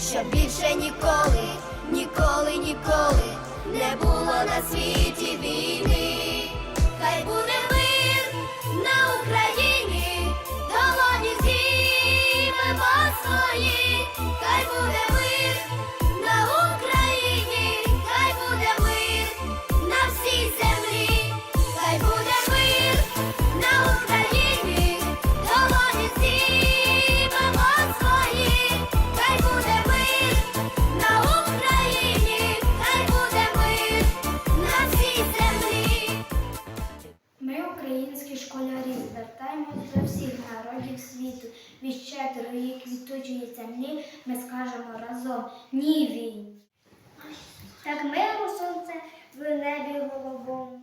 щоб більше ніколи, ніколи, ніколи не було на світі війни. Хай буде мир на Україні, долоні зіймемо свої, хай буде мир українські школярі, звертаємось до всіх народів світу. Від щедрої квітучої землі ми скажемо разом ні війні. Так миру сонце в небі голубому.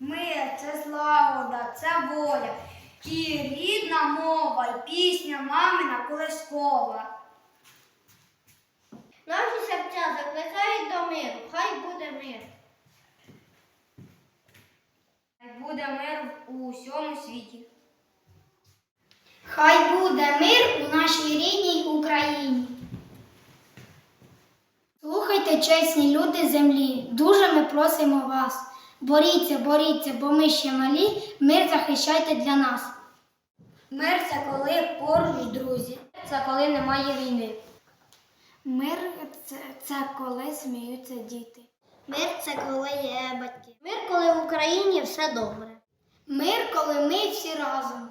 Мир це злагода, це воля, і рідна мова, і пісня мамина колискова. Наші серця закликають до миру, хай буде мир. Хай буде мир у всьому світі. Хай буде мир у нашій рідній Україні. Слухайте, чесні люди землі, дуже ми просимо вас. Боріться, боріться, бо ми ще малі, мир захищайте для нас. Мир це коли поруч друзі. Це коли немає війни. Мир це, це коли сміються діти. Мир це коли є батьки. Мир, коли в Україні все добре. Мир, коли ми всі разом.